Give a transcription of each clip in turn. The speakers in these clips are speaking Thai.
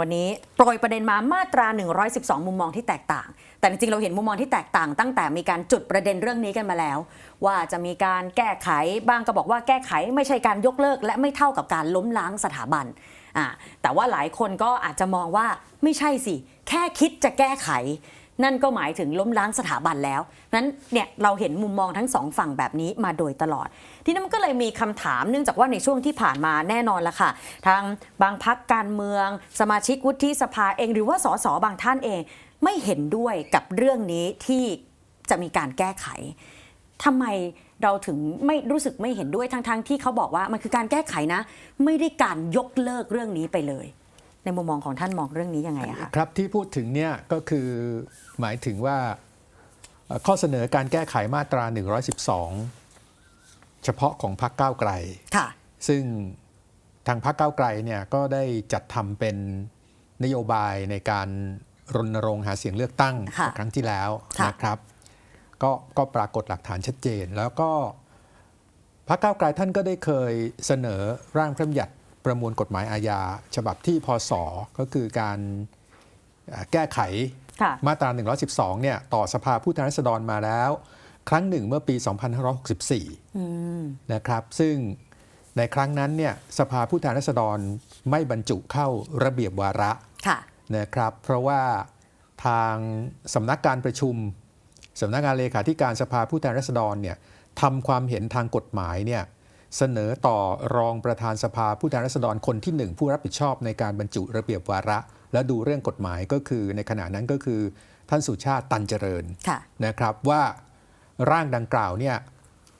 วันนี้โปรยประเด็นมามาตรา 112 มุมมองที่แตกต่าง แต่จริงๆ เราเห็นมุมมองที่แตกต่าง ตั้งแต่มีการจุดประเด็นเรื่องนี้กันมาแล้ว ว่าจะมีการแก้ไขบ้างก็บอกว่าแก้ไขไม่ใช่การยกเลิก และไม่เท่ากับการล้มล้างสถาบันอ่าแต่ว่าหลายคนก็อาจจะมองว่าไม่ใช่สิ แค่คิดจะแก้ไข นั่นก็หมายถึงล้มล้างสถาบันแล้วนั้นเนี่ยเราเห็นมุมมองทั้งสองฝั่งแบบนี้มาโดยตลอด ทีนี้มันก็เลยมีคำถามเนื่องจากว่าในช่วงที่ผ่านมาแน่นอนละค่ะ ทางบางพักการเมือง สมาชิกวุฒิสภาเอง หรือว่าสสบางท่านเอง ไม่เห็นด้วยกับเรื่องนี้ที่จะมีการแก้ไขทำไมเราถึงไม่รู้สึกไม่เห็นด้วยทั้งๆที่เขาบอกว่ามันคือการแก้ไขนะ ไม่ได้การยกเลิกเรื่องนี้ไปเลย ในมุมมองของท่านมองเรื่องนี้ยังไงอะคะครับที่พูดถึงเนี่ยก็คือหมายถึงว่าเอ่อข้อเสนอการแก้ไขมาตรา 112 เฉพาะของพรรคก้าวไกลค่ะซึ่งทางพรรคก้าวไกลเนี่ยก็ได้จัดทำเป็นนโยบายในการรณรงค์หาเสียงเลือกตั้งค่ะครั้งที่แล้วค่ะนะครับก็ก็ปรากฏหลักฐานชัดเจน แล้วก็พรรคก้าวไกลท่านก็ได้เคยเสนอร่างพระบัญญัติ ประมวลกฎหมายอาญา ฉบับที่พศก็คือการเอ่อแก้ไขค่ะมาตรา 112 เนี่ย ต่อสภาผู้แทนราษฎรมาแล้ว ครั้งหนึ่งเมื่อปี 2564อืมนะครับ ซึ่งในครั้งนั้นเนี่ยสภาผู้แทนราษฎรไม่บรรจุเข้าระเบียบวาระค่ะนะครับ เพราะว่าทางสำนักการประชุมสำนักงานเลขาธิการสภาผู้แทนราษฎรเนี่ยทำความเห็นทางกฎหมายเนี่ย เสนอต่อรองประธานสภาผู้แทนราษฎรคนที่หนึ่งผู้รับผิดชอบในการบรรจุระเบียบวาระ และดูเรื่องกฎหมายก็คือในขณะนั้นก็คือ ท่านสุชาติตันเจริญค่ะนะครับว่าร่างดังกล่าวเนี่ย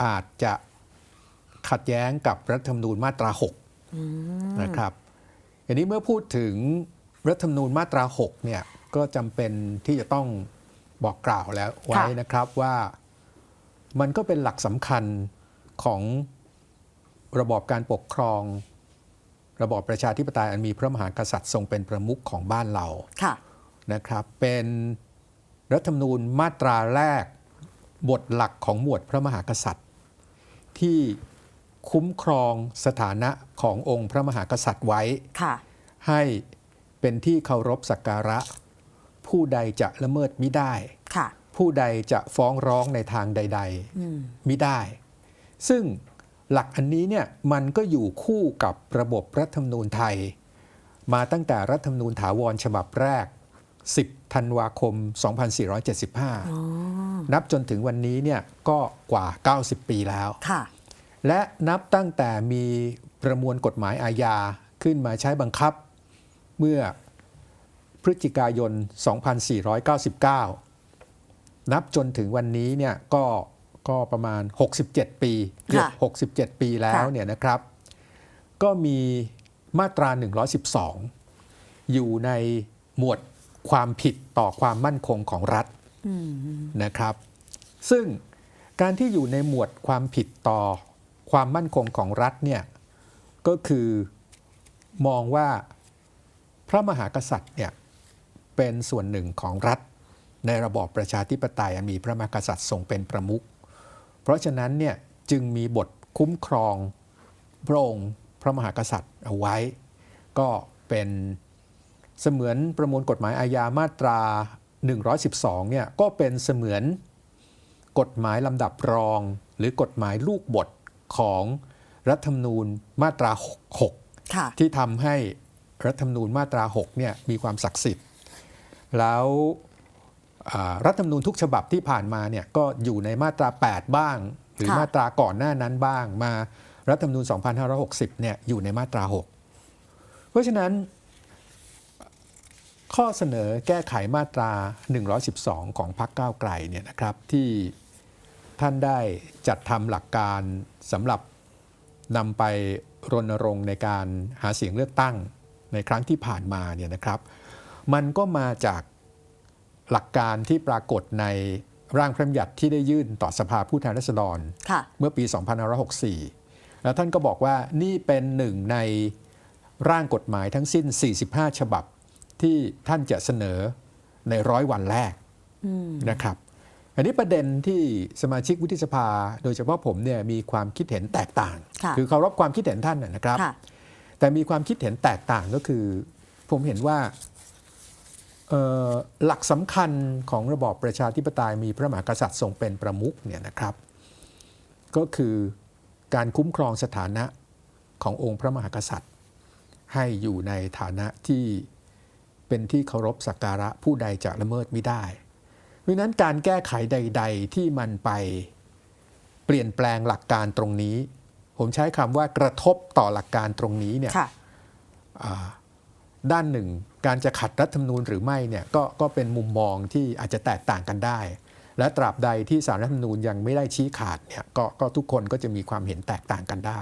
อาจจะขัดแย้งกับรัฐธรรมนูญมาตรา6นะครับอันนี้เมื่อพูดถึงรัฐธรรมนูญมาตรา6เนี่ยก็จำเป็นที่จะต้องบอกกล่าวแล้วไว้ค่ะนะครับว่ามันก็เป็นหลักสำคัญของ ระบอบการปกครอง ระบอบประชาธิปไตยอันมีพระมหากษัตริย์ทรงเป็นประมุขของบ้านเราค่ะนะครับ เป็นรัฐธรรมนูญมาตราแรกบทหลักของหมวดพระมหากษัตริย์ ที่คุ้มครองสถานะขององค์พระมหากษัตริย์ไว้ค่ะให้เป็นที่เคารพสักการะ ผู้ใดจะละเมิดมิได้ค่ะผู้ใดจะฟ้องร้องในทางใดอืมๆมิได้ ซึ่ง หลักอันนี้เนี่ยมันก็อยู่คู่กับระบบรัฐธรรมนูญไทย มาตั้งแต่รัฐธรรมนูญถาวรฉบับแรก 10 ธันวาคม 2475 นับจนถึงวันนี้เนี่ยก็กว่า 90 ปีแล้วค่ะและนับตั้งแต่มีประมวลกฎหมายอาญาขึ้นมาใช้บังคับเมื่อพฤศจิกายน 2499 นับจนถึงวันนี้เนี่ยก็ ก็ประมาณ 67 ปีเกือบค่ะ67 ปีแล้วค่ะเนี่ยนะครับ ก็มีมาตรา 112 อยู่ในหมวดความผิดต่อความมั่นคงของรัฐอืมนะครับ ซึ่งการที่อยู่ในหมวดความผิดต่อความมั่นคงของรัฐเนี่ยก็คือมองว่าพระมหากษัตริย์เนี่ยเป็นส่วนหนึ่งของรัฐในระบอบประชาธิปไตยอันมีพระมหากษัตริย์ทรงเป็นประมุข เพราะฉะนั้นเนี่ยจึงมีบทคุ้มครองพระองค์พระมหากษัตริย์เอาไว้ ก็เป็นเสมือนประมวลกฎหมายอาญามาตรา 112เนี่ยก็เป็นเสมือนกฎหมายลำดับรอง หรือกฎหมายลูกบทของรัฐธรรมนูญมาตรา66ค่ะที่ทำให้รัฐธรรมนูญมาตรา 6 เนี่ยมีความศักดิ์สิทธิ์ แล้วอ่า รัฐธรรมนูญทุกฉบับที่ผ่านมาเนี่ยก็อยู่ในมาตรา 8 บ้าง หรือค่ะ มาตราก่อนหน้านั้นบ้าง มารัฐธรรมนูญ 2560 เนี่ยอยู่ในมาตรา 6 เพราะฉะนั้น ข้อเสนอแก้ไขมาตรา 112 ของพรรคก้าวไกลเนี่ยนะครับที่ท่านได้จัดทำหลักการสำหรับนำไปรณรงค์ในการหาเสียงเลือกตั้งในครั้งที่ผ่านมาเนี่ยนะครับ มันก็มาจาก หลักการที่ปรากฏในร่างพระบัญญัติที่ได้ยื่นต่อสภาผู้แทนราษฎรค่ะเมื่อปี 2564 แล้วท่านก็บอกว่านี่เป็นหนึ่งในร่างกฎหมายทั้งสิ้น 45 ฉบับที่ท่านจะเสนอในร้อยวันแรกอืมนะครับ อันนี้ประเด็นที่สมาชิกวุฒิสภา โดยเฉพาะผมเนี่ยมีความคิดเห็นแตกต่างค่ะอเคารพความคิดเห็นท่านนะนะครับค่ะแต่มีความคิดเห็นแตกต่างก็คือพผมเห็นว่าเอ่อ หลักสำคัญของระบอบประชาธิปไตยมีพระมหากษัตริย์ทรงเป็นประมุขเนี่ยนะครับ ก็คือการคุ้มครองสถานะขององค์พระมหากษัตริย์ ให้อยู่ในฐานะที่เป็นที่เคารพสักการะผู้ใดจะละเมิดไม่ได้ เพราะฉะนั้นการแก้ไขใด ๆ ที่มันไปเปลี่ยนแปลงหลักการตรงนี้ ผมใช้คำว่ากระทบต่อหลักการตรงนี้เนี่ยค่ะอ่า ด้านหนึ่ง การจะขัดรัฐธรรมนูญหรือไม่เนี่ยก็ก็เป็นมุมมองที่อาจจะแตกต่างกันได้ และตราบใดที่สารรัฐธรรมนูญยังไม่ได้ชี้ขาดเนี่ยก็ก็ทุกคนก็จะมีความเห็นแตกต่างกันได้